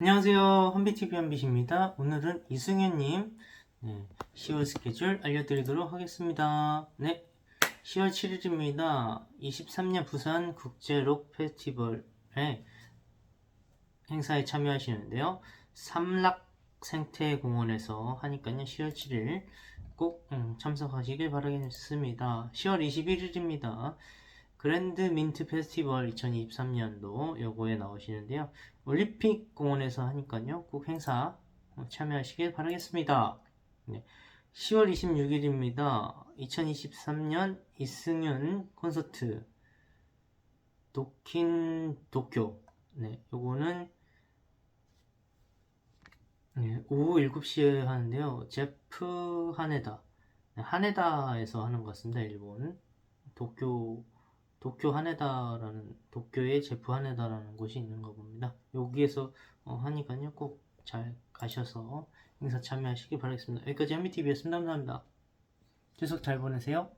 안녕하세요. 헌비TV 헌빛입니다. 오늘은 이승현님 네, 10월 스케줄 알려드리도록 하겠습니다. 네, 10월 7일입니다. 23년 부산 국제록 페스티벌에 행사에 참여하시는데요. 삼락 생태공원에서 하니까요. 10월 7일 꼭 음, 참석하시길 바라겠습니다. 10월 21일입니다. 그랜드 민트 페스티벌 2023년도 요거에 나오시는데요. 올림픽 공원에서 하니까요. 꼭 행사 어, 참여하시길 바라겠습니다. 네. 10월 26일입니다. 2023년 이승윤 콘서트 도킨 도쿄. 네, 요거는 네, 오후 7시에 하는데요. 제프 하네다. 네, 하네다에서 하는 것 같습니다. 일본. 도쿄 도쿄 하네다라는 도쿄의 제프 하네다라는 곳이 있는 거 봅니다. 여기에서 어, 하니까요 꼭 잘 가셔서 행사 참여하시기 바라겠습니다. 여기까지 한미TV였습니다. 감사합니다. 추석 잘 보내세요.